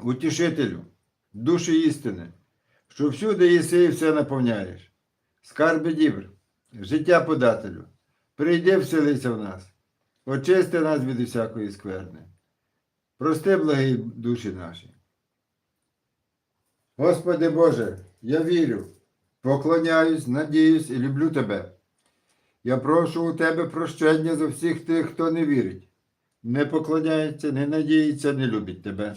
утішителю, душі істини, що всюди єси і все наповняєш, скарби дібр, життя подателю, прийди вселися в нас, очисти нас від усякої скверни. Прости, благі душі наші. Господи Боже, я вірю, поклоняюсь, надіюсь і люблю Тебе. Я прошу у Тебе прощення за всіх тих, хто не вірить, не поклоняється, не надіється, не любить Тебе.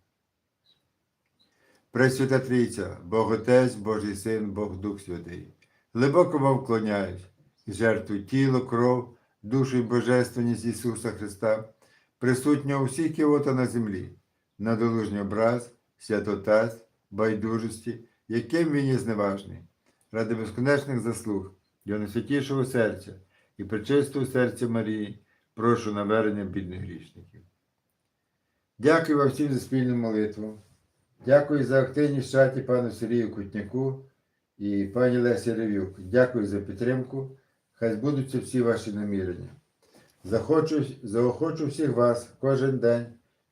Пресвята Трійця, Бог Отець, Божий Син, Бог Дух Святий, глибоко вам вклоняюсь і тіло, кров, душу і божественність Ісуса Христа, присутнього у всіх кіота на землі, на долужній образ, святотась, байдужості, яким він є зневажний, ради безконечних заслуг, Його найсвятішого серця і причистого серця Марії, прошу навернення бідних грішників. Дякую вам всім за спільну молитву. Дякую за активність в чаті пану Сергію Кутняку і пані Лесі Ревюк. Дякую за підтримку. Хай збудуться всі ваші намірення. Захочу, заохочу всіх вас кожен день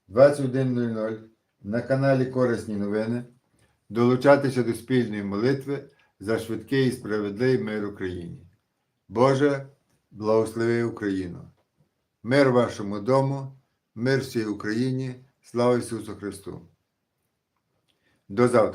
21.00 на каналі Корисні новини долучатися до спільної молитви за швидкий і справедливий мир Україні. Боже, Благослови Україну. Мир вашому дому, мир всій Україні, слава Ісусу Христу. До завтра.